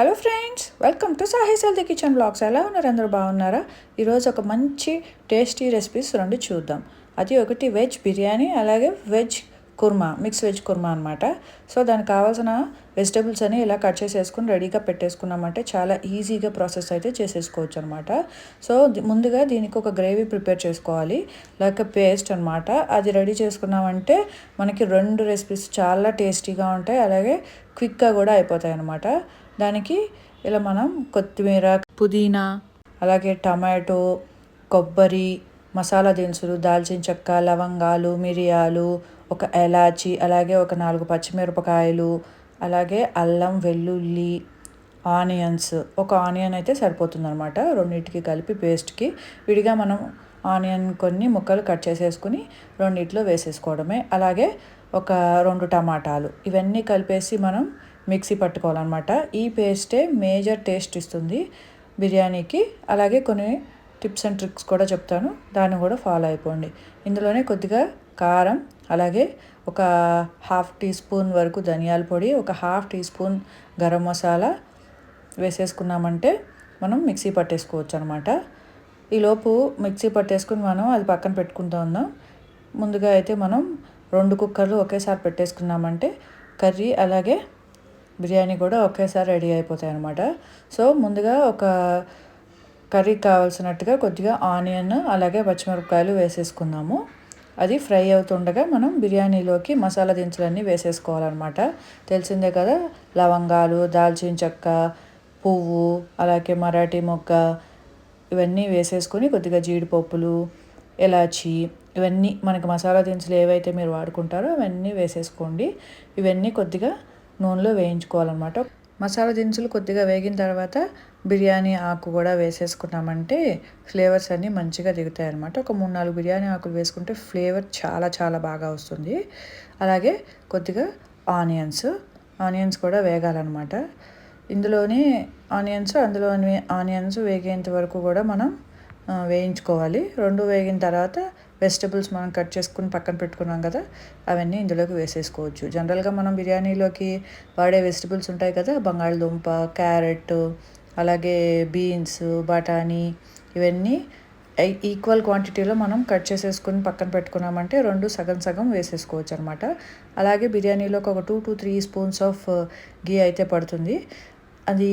Hello friends welcome to Sahe's kitchen vlogs ఎలా ఉన్నారు? అందరూ బాగున్నారా? ఈరోజు ఒక మంచి టేస్టీ రెసిపీస్ రెండు చూద్దాం. అది ఒకటి వెజ్ బిర్యానీ అలాగే veg kurma mix veg kurma అనమాట సో దానికి కావాల్సిన వెజిటబుల్స్ అని ఇలా కట్ చేసేసుకుని రెడీగా పెట్టేసుకున్నామంటే చాలా ఈజీగా ప్రాసెస్ అయితే చేసేసుకోవచ్చు అనమాట సో ముందుగా దీనికి ఒక గ్రేవీ ప్రిపేర్ చేసుకోవాలి. లైక్ పేస్ట్ అనమాట అది రెడీ చేసుకున్నామంటే మనకి రెండు రెసిపీస్ చాలా టేస్టీగా ఉంటాయి. అలాగే క్విక్గా కూడా అయిపోతాయి అనమాట దానికి ఇలా మనం కొత్తిమీర పుదీనా అలాగే టమాటో కొబ్బరి మసాలా దినుసులు దాల్చిన చెక్క లవంగాలు మిరియాలు ఒక ఎలాచి అలాగే ఒక నాలుగు పచ్చిమిరపకాయలు అలాగే అల్లం వెల్లుల్లి ఆనియన్స్. ఒక ఆనియన్ అయితే సరిపోతుందనమాట రెండింటికి కలిపి పేస్ట్కి విడిగా మనం ఆనియన్ కొన్ని ముక్కలు కట్ చేసేసుకుని రెండిట్లో వేసేసుకోవడమే. అలాగే ఒక రెండు టమాటాలు. ఇవన్నీ కలిపేసి మనం మిక్సీ పట్టుకోవాలన్నమాట. ఈ పేస్టే మేజర్ టేస్ట్ ఇస్తుంది బిర్యానీకి. అలాగే కొన్ని టిప్స్ అండ్ ట్రిక్స్ కూడా చెప్తాను. దాన్ని కూడా ఫాలో అయిపోండి. ఇందులోనే కొద్దిగా కారం అలాగే ఒక హాఫ్ టీ స్పూన్ వరకు ధనియాల పొడి ఒక half tea spoon garam masala వేసేసుకున్నామంటే మనం మిక్సీ పట్టేసుకోవచ్చు అనమాట ఈలోపు మిక్సీ పట్టేసుకుని మనం అది పక్కన పెట్టుకుంటూ ఉందాం. ముందుగా అయితే మనం రెండు కుక్కర్లు ఒకేసారి పెట్టేసుకున్నామంటే కర్రీ అలాగే బిర్యానీ కూడా ఒకేసారి రెడీ అయిపోతాయి అనమాట సో ముందుగా ఒక కర్రీకి కావాల్సినట్టుగా కొద్దిగా ఆనియన్ అలాగే పచ్చిమిరపకాయలు వేసేసుకుందాము. అది ఫ్రై అవుతుండగా మనం బిర్యానీలోకి మసాలా దినుసులన్నీ వేసేసుకోవాలన్నమాట. తెలిసిందే కదా లవంగాలు దాల్చిన చెక్క పువ్వు అలాగే మరాఠీ మొక్క ఇవన్నీ వేసేసుకొని కొద్దిగా జీడిపప్పులు ఇలాచి ఇవన్నీ మనకి మసాలా దినుసులు ఏవైతే మీరు వాడుకుంటారో అవన్నీ వేసేసుకోండి. ఇవన్నీ కొద్దిగా నూనెలో వేయించుకోవాలన్నమాట. మసాలా దినుసులు కొద్దిగా వేగిన తర్వాత బిర్యానీ ఆకు కూడా వేసేసుకున్నామంటే ఫ్లేవర్స్ అన్నీ మంచిగా దిగుతాయి అనమాట ఒక మూడు నాలుగు బిర్యానీ ఆకులు వేసుకుంటే ఫ్లేవర్ చాలా చాలా బాగా వస్తుంది. అలాగే కొద్దిగా ఆనియన్స్ ఆనియన్స్ కూడా వేగాలన్నమాట. ఇందులోనే ఆనియన్స్ అందులోని ఆనియన్స్ వేగేంత వరకు కూడా మనం వేయించుకోవాలి. రెండు వేగిన తర్వాత వెజిటబుల్స్ మనం కట్ చేసుకుని పక్కన పెట్టుకున్నాం కదా అవన్నీ ఇందులోకి వేసేసుకోవచ్చు. జనరల్గా మనం బిర్యానీలోకి వాడే వెజిటబుల్స్ ఉంటాయి కదా బంగాళదుంప క్యారెట్ అలాగే బీన్స్ బఠానీ ఇవన్నీ ఈక్వల్ క్వాంటిటీలో మనం కట్ చేసేసుకుని పక్కన పెట్టుకున్నామంటే రెండు సగం సగం వేసేసుకోవచ్చు అనమాట అలాగే బిర్యానీలోకి ఒక two to three spoons of ghee అయితే పడుతుంది. అది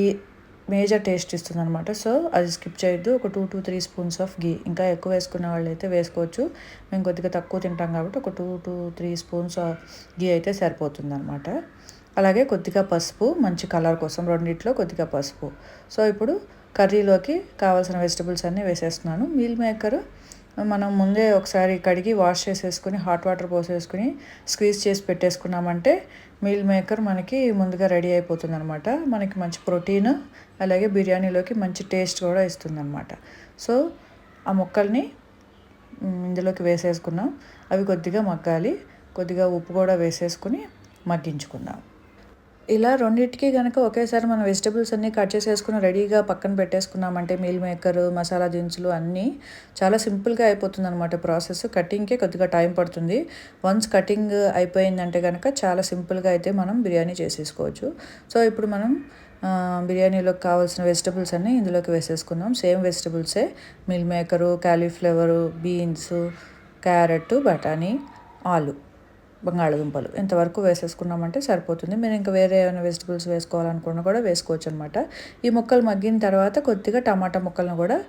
మేజర్ టేస్ట్ ఇస్తుంది అనమాట సో అది స్కిప్ చేయొద్దు. ఒక two two three spoons of ghee ఇంకా ఎక్కువ వేసుకునే వాళ్ళు అయితే వేసుకోవచ్చు. మేము కొద్దిగా తక్కువ తింటాం కాబట్టి ఒక two two three spoons ghee అయితే సరిపోతుంది అనమాట అలాగే కొద్దిగా పసుపు మంచి కలర్ కోసం రెండిట్లో కొద్దిగా పసుపు. సో ఇప్పుడు కర్రీలోకి కావాల్సిన వెజిటబుల్స్ అన్నీ వేసేస్తున్నాను. మీల్ మేకర్ మనం ముందే ఒకసారి కడిగి వాష్ చేసేసుకుని హాట్ వాటర్ పోసేసుకుని స్క్వీజ్ చేసి పెట్టేసుకున్నామంటే మీల్ మేకర్ మనకి ముందుగా రెడీ అయిపోతుంది అనమాట మనకి మంచి ప్రోటీన్ అలాగే బిర్యానీలోకి మంచి టేస్ట్ కూడా ఇస్తుంది అనమాట సో ఆ ముక్కల్ని ఇందులోకి వేసేసుకున్నాం. అవి కొద్దిగా మగ్గాలి. కొద్దిగా ఉప్పు కూడా వేసేసుకుని మగ్గించుకుందాం. ఇలా రెండింటికి కనుక ఒకేసారి మనం వెజిటబుల్స్ అన్నీ కట్ చేసేసుకుని రెడీగా పక్కన పెట్టేసుకున్నామంటే మీల్ మేకర్ మసాలా దినుసులు అన్నీ చాలా సింపుల్గా అయిపోతుంది అనమాట ప్రాసెస్. కటింగ్కే కొద్దిగా టైం పడుతుంది. వన్స్ కటింగ్ అయిపోయిందంటే కనుక చాలా సింపుల్గా అయితే మనం బిర్యానీ చేసేసుకోవచ్చు. సో ఇప్పుడు మనం బిర్యానీలోకి కావాల్సిన వెజిటబుల్స్ అన్నీ ఇందులోకి వేసేసుకుందాం. Same వెజిటబుల్సే. Meal maker cauliflower beans carrot బఠానీ ఆలు. బంగాళదుంపలు. ఇంతవరకు వేసేసుకున్నామంటే సరిపోతుంది. మీరు ఇంకా వేరే ఏమైనా వెజిటబుల్స్ వేసుకోవాలనుకున్నా కూడా వేసుకోవచ్చు అనమాట ఈ ముక్కలు మగ్గిన తర్వాత కొద్దిగా టమాటా ముక్కలను కూడా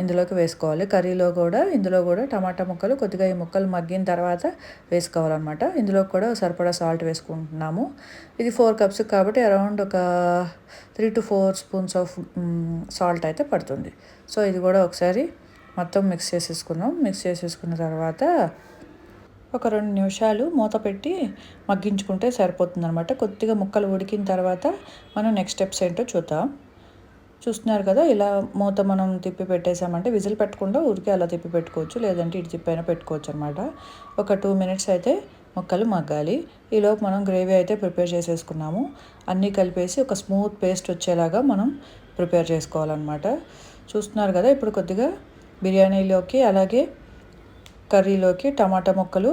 ఇందులోకి వేసుకోవాలి. కర్రీలో కూడా ఇందులో కూడా టమాటా ముక్కలు కొద్దిగా ఈ ముక్కలు మగ్గిన తర్వాత వేసుకోవాలన్నమాట. ఇందులో కూడా సరిపడా సాల్ట్ వేసుకుంటున్నాము. ఇది ఫోర్ కప్స్ కాబట్టి అరౌండ్ ఒక three to four spoons of salt అయితే పడుతుంది. సో ఇది కూడా ఒకసారి మొత్తం మిక్స్ చేసేసుకున్నాం. మిక్స్ చేసేసుకున్న తర్వాత ఒక రెండు నిమిషాలు మూత పెట్టి మగ్గించుకుంటే సరిపోతుంది అనమాట కొద్దిగా ముక్కలు ఉడికిన తర్వాత మనం నెక్స్ట్ స్టెప్స్ ఏంటో చూద్దాం. చూస్తున్నారు కదా ఇలా మూత మనం తిప్పి పెట్టేసామంటే విజిల్ పెట్టకుండా ఊరికే అలా తిప్పి పెట్టుకోవచ్చు లేదంటే ఇటు తిప్పైనా పెట్టుకోవచ్చు అనమాట ఒక టూ మినిట్స్ అయితే ముక్కలు మగ్గాలి. ఈలోపు మనం గ్రేవీ అయితే ప్రిపేర్ చేసేసుకున్నాము. అన్నీ కలిపేసి ఒక స్మూత్ పేస్ట్ వచ్చేలాగా మనం ప్రిపేర్ చేసుకోవాలన్నమాట. చూస్తున్నారు కదా ఇప్పుడు కొద్దిగా బిర్యానీలోకి అలాగే కర్రీలోకి టమాటా ముక్కలు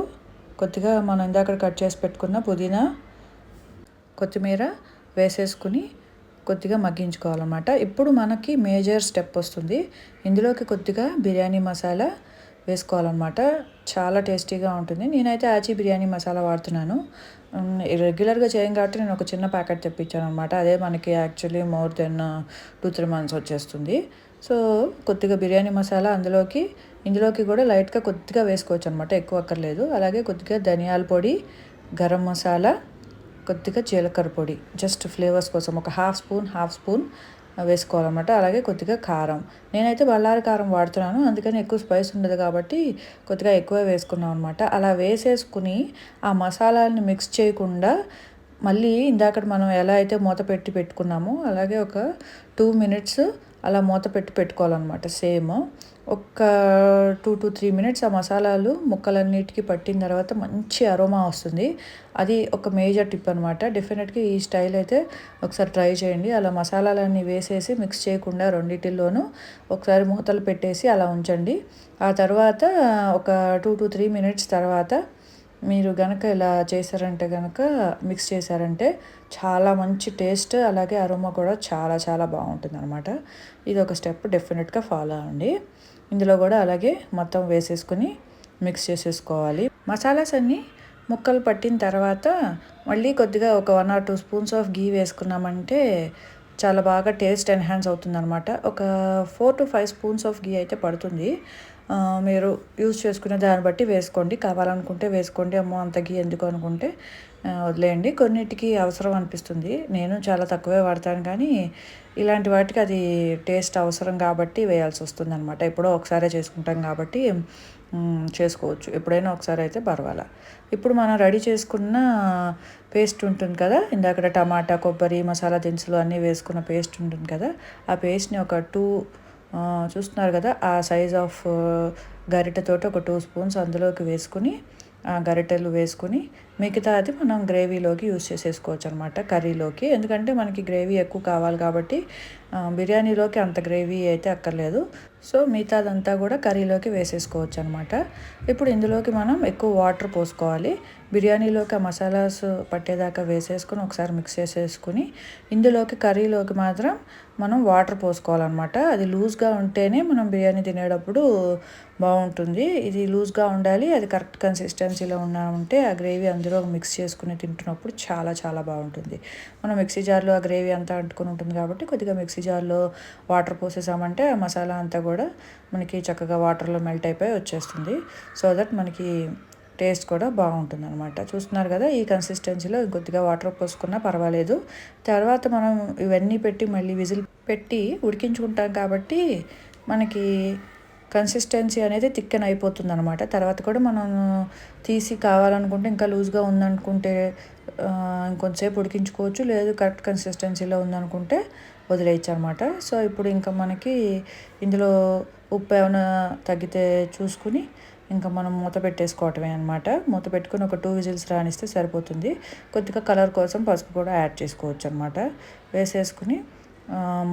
కొద్దిగా మనం ఇందాక కట్ చేసి పెట్టుకున్న పుదీనా కొత్తిమీర వేసేసుకుని కొద్దిగా మగ్గించుకోవాలన్నమాట. ఇప్పుడు మనకి మేజర్ స్టెప్ వస్తుంది. ఇందులోకి కొద్దిగా బిర్యానీ మసాలా వేసుకోవాలన్నమాట. చాలా టేస్టీగా ఉంటుంది. నేనైతే ఆచి బిర్యానీ మసాలా వాడుతున్నాను. రెగ్యులర్గా చేయం కాబట్టి నేను ఒక చిన్న ప్యాకెట్ తెప్పించాను అనమాట అదే మనకి actually more then two three months వచ్చేస్తుంది. సో కొద్దిగా బిర్యానీ మసాలా అందులోకి ఇందులోకి కూడా లైట్గా కొద్దిగా వేసుకోవచ్చు అనమాట ఎక్కువ అక్కర్లేదు. అలాగే కొద్దిగా ధనియాల పొడి గరం మసాలా కొద్దిగా జీలకర్ర పొడి జస్ట్ ఫ్లేవర్స్ కోసం ఒక హాఫ్ స్పూన్ హాఫ్ స్పూన్ వేసుకోవాలన్నమాట. అలాగే కొద్దిగా కారం. నేనైతే బళ్ళారి కారం వాడుతున్నాను అందుకని ఎక్కువ స్పైస్ ఉండదు కాబట్టి కొద్దిగా ఎక్కువ వేసుకున్నాం అనమాట అలా వేసేసుకుని ఆ మసాలాని మిక్స్ చేయకుండా మళ్ళీ ఇందాక మనం ఎలా అయితే మూత పెట్టి పెట్టుకున్నామో అలాగే ఒక టూ మినిట్స్ అలా మూత పెట్టి పెట్టుకోవాలన్నమాట సేమ్. ఒక టూ టు త్రీ మినిట్స్ ఆ మసాలాలు ముక్కలన్నిటికీ పట్టిన తర్వాత మంచి అరోమా వస్తుంది. అది ఒక మేజర్ టిప్ అనమాట డెఫినెట్గా ఈ స్టైల్ అయితే ఒకసారి ట్రై చేయండి. అలా మసాలాలన్నీ వేసేసి మిక్స్ చేయకుండా రెండింటిల్లోనూ ఒకసారి మూతలు పెట్టేసి అలా ఉంచండి. ఆ తర్వాత ఒక టూ టు త్రీ మినిట్స్ తర్వాత మీరు గనక ఇలా చేశారంటే కనుక మిక్స్ చేశారంటే చాలా మంచి టేస్ట్ అలాగే అరోమా కూడా చాలా చాలా బాగుంటుంది అనమాట ఇది ఒక స్టెప్ డెఫినెట్గా ఫాలో అవ్వండి. ఇందులో కూడా అలాగే మొత్తం వేసేసుకొని మిక్స్ చేసేసుకోవాలి. మసాలాస్ అన్నీ ముక్కలు పట్టిన తర్వాత మళ్ళీ కొద్దిగా ఒక one or two spoons of ghee వేసుకున్నామంటే చాలా బాగా టేస్ట్ ఎన్హాన్స్ అవుతుంది అనమాట ఒక four to five spoons of ghee అయితే పడుతుంది. మీరు యూజ్ చేసుకునే దాన్ని బట్టి వేసుకోండి. కావాలనుకుంటే వేసుకోండి. అమ్మో అంత గీ ఎందుకు అనుకుంటే వదిలేయండి. కొన్నిటికి అవసరం అనిపిస్తుంది. నేను చాలా తక్కువే వాడతాను కానీ ఇలాంటి వాటికి అది టేస్ట్ అవసరం కాబట్టి వేయాల్సి వస్తుంది అనమాట ఎప్పుడో ఒకసారే చేసుకుంటాం కాబట్టి చేసుకోవచ్చు. ఎప్పుడైనా ఒకసారి అయితే పర్వాలా. ఇప్పుడు మనం రెడీ చేసుకున్న పేస్ట్ ఉంటుంది కదా ఇందాక టమాటా కొబ్బరి మసాలా దినుసులు అన్నీ వేసుకున్న పేస్ట్ ఉంటుంది కదా ఆ పేస్ట్ని ఒక టూ చూస్తున్నారు కదా ఆ సైజ్ ఆఫ్ గరిటెతోటి ఒక టూ స్పూన్స్ అందులోకి వేసుకుని గరిటెలు వేసుకుని మిగతా అది మనం గ్రేవీలోకి యూస్ చేసేసుకోవచ్చు అనమాట కర్రీలోకి ఎందుకంటే మనకి గ్రేవీ ఎక్కువ కావాలి కాబట్టి బిర్యానీలోకి అంత గ్రేవీ అయితే అక్కర్లేదు. సో మిగతాదంతా కూడా కర్రీలోకి వేసేసుకోవచ్చు అనమాట ఇప్పుడు ఇందులోకి మనం ఎక్కువ వాటర్ పోసుకోవాలి. బిర్యానీలోకి ఆ మసాలాస్ పట్టేదాకా వేసేసుకొని ఒకసారి మిక్స్ చేసేసుకుని ఇందులోకి కర్రీలోకి మాత్రం మనం వాటర్ పోసుకోవాలన్నమాట. అది లూజ్గా ఉంటేనే మనం బిర్యానీ తినేటప్పుడు బాగుంటుంది. ఇది లూజ్గా ఉండాలి అది కరెక్ట్ కన్సిస్టెన్సీలో ఉన్నా ఉంటే ఆ గ్రేవీ అందులో మిక్స్ చేసుకుని తింటున్నప్పుడు చాలా చాలా బాగుంటుంది. మనం మిక్సీ జార్లో ఆ గ్రేవీ అంతా అంటుకొని ఉంటుంది కాబట్టి కొద్దిగా మిక్సీ జార్లో వాటర్ పోసేసామంటే ఆ మసాలా అంతా కూడా మనకి చక్కగా వాటర్లో మెల్ట్ అయిపోయి వచ్చేస్తుంది. సో దట్ మనకి టేస్ట్ కూడా బాగుంటుంది అనమాట చూస్తున్నారు కదా ఈ కన్సిస్టెన్సీలో కొద్దిగా వాటర్ పోసుకున్నా పర్వాలేదు. తర్వాత మనం ఇవన్నీ పెట్టి మళ్ళీ విజిల్ పెట్టి ఉడికించుకుంటాం కాబట్టి మనకి కన్సిస్టెన్సీ అనేది తిక్కన అయిపోతుంది అనమాట తర్వాత కూడా మనం తీసి కావాలనుకుంటే ఇంకా లూజ్గా ఉందనుకుంటే ఇంకొంతసేపు ఉడికించుకోవచ్చు. లేదు కరెక్ట్ కన్సిస్టెన్సీలో ఉందనుకుంటే వదిలేయచ్చు అనమాట సో ఇప్పుడు ఇంకా మనకి ఇందులో ఉప్పు ఏమైనా తగ్గితే చూసుకుని ఇంకా మనం మూత పెట్టేసుకోవటమే అనమాట మూత పెట్టుకుని ఒక టూ విజిల్స్ రానిస్తే సరిపోతుంది. కొద్దిగా కలర్ కోసం పసుపు కూడా యాడ్ చేసుకోవచ్చు అనమాట వేసేసుకుని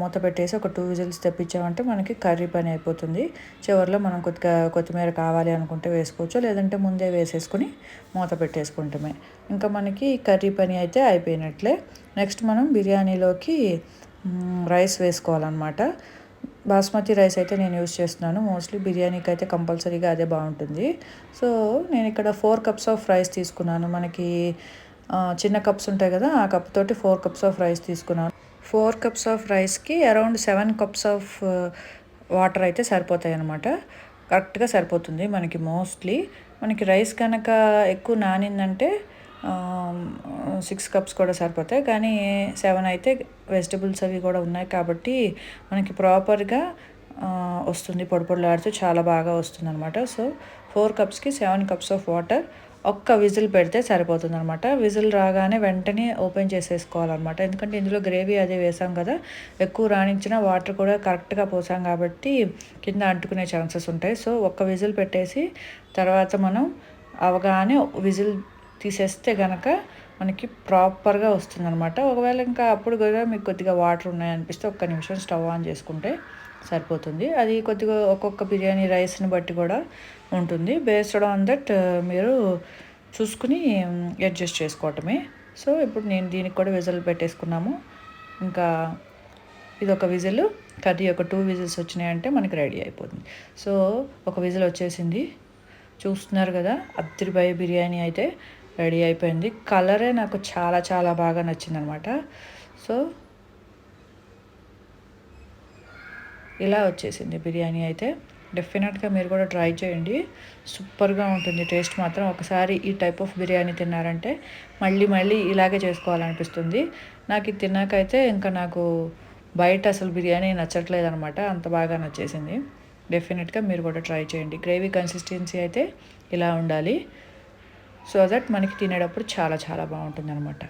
మూత పెట్టేసి ఒక టూ విజిల్స్ తెప్పించామంటే మనకి కర్రీ పని అయిపోతుంది. చివరిలో మనం కొద్దిగా కొత్తిమీర కావాలి అనుకుంటే వేసుకోవచ్చు. లేదంటే ముందే వేసేసుకుని మూత పెట్టేసుకుంటామే. ఇంకా మనకి కర్రీ పని అయితే అయిపోయినట్లే. నెక్స్ట్ మనం బిర్యానీలోకి రైస్ వేసుకోవాలన్నమాట. బాస్మతి రైస్ అయితే నేను యూస్ చేస్తున్నాను. మోస్ట్లీ బిర్యానీకి అయితే కంపల్సరీగా అదే బాగుంటుంది. సో నేను ఇక్కడ ఫోర్ కప్స్ ఆఫ్ రైస్ తీసుకున్నాను. మనకి చిన్న కప్స్ ఉంటాయి కదా ఆ కప్ తోటి ఫోర్ కప్స్ ఆఫ్ రైస్ తీసుకున్నాను. ఫోర్ కప్స్ ఆఫ్ రైస్కి around seven cups of water అయితే సరిపోతాయి అనమాట కరెక్ట్గా సరిపోతుంది మనకి మోస్ట్లీ మనకి రైస్ కనుక ఎక్కువ నానిందంటే సిక్స్ కప్స్ కూడా సరిపోతాయి. కానీ సెవెన్ అయితే వెజిటబుల్స్ అవి కూడా ఉన్నాయి కాబట్టి మనకి ప్రాపర్గా వస్తుంది. పొడి పొడిలాడుతూ చాలా బాగా వస్తుంది అనమాట సో ఫోర్ కప్స్కి సెవెన్ కప్స్ ఆఫ్ వాటర్ ఒక్క విజిల్ పెడితే సరిపోతుంది అనమాట విజిల్ రాగానే వెంటనే ఓపెన్ చేసేసుకోవాలన్నమాట. ఎందుకంటే ఇందులో గ్రేవీ అదే వేసాం కదా ఎక్కువ రాణించిన వాటర్ కూడా కరెక్ట్గా పోసాం కాబట్టి కింద అంటుకునే ఛాన్సెస్ ఉంటాయి. సో ఒక్క విజిల్ పెట్టేసి తర్వాత మనం అవగానే విజిల్ తీసేస్తే కనుక మనకి ప్రాపర్గా వస్తుందనమాట ఒకవేళ ఇంకా అప్పుడు కూడా మీకు కొద్దిగా వాటర్ ఉన్నాయనిపిస్తే ఒక్క నిమిషం స్టవ్ ఆన్ చేసుకుంటే సరిపోతుంది. అది కొద్దిగా ఒక్కొక్క బిర్యానీ రైస్ని బట్టి కూడా ఉంటుంది. బేస్డ్ ఆన్ దట్ మీరు చూసుకుని అడ్జస్ట్ చేసుకోవటమే. సో ఇప్పుడు నేను దీనికి కూడా విజిల్ పెట్టేసుకున్నాము. ఇంకా ఇది ఒక విజిల్ కర్రీ ఒక టూ విజిల్స్ వచ్చినాయంటే మనకి రెడీ అయిపోతుంది. సో ఒక విజిల్ వచ్చేసింది. చూస్తున్నారు కదా అద్దరిబాయి బిర్యానీ అయితే. రెడీ అయిపోయింది. కలరే నాకు చాలా చాలా బాగా నచ్చిందనమాట. సో ఇలా వచ్చేసింది బిర్యానీ అయితే. డెఫినెట్గా మీరు కూడా ట్రై చేయండి. సూపర్గా ఉంటుంది. టేస్ట్ మాత్రం ఒకసారి ఈ టైప్ ఆఫ్ బిర్యానీ తిన్నారంటే మళ్ళీ మళ్ళీ ఇలాగే చేసుకోవాలనిపిస్తుంది. నాకు ఇది తిన్నాకైతే ఇంకా నాకు బయట అసలు బిర్యానీ నచ్చట్లేదు అనమాట అంత బాగా నచ్చేసింది. డెఫినెట్గా మీరు కూడా ట్రై చేయండి. గ్రేవీ కన్సిస్టెన్సీ అయితే ఇలా ఉండాలి. సో దట్ మనకి తినేటప్పుడు చాలా చాలా బాగుంటుంది అనమాట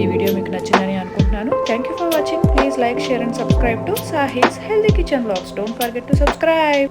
ఈ వీడియో మీకు నచ్చిందని అనుకుంటున్నాను. Thank you for watching please like share and subscribe to Sahi's healthy kitchen vlogs don't forget to subscribe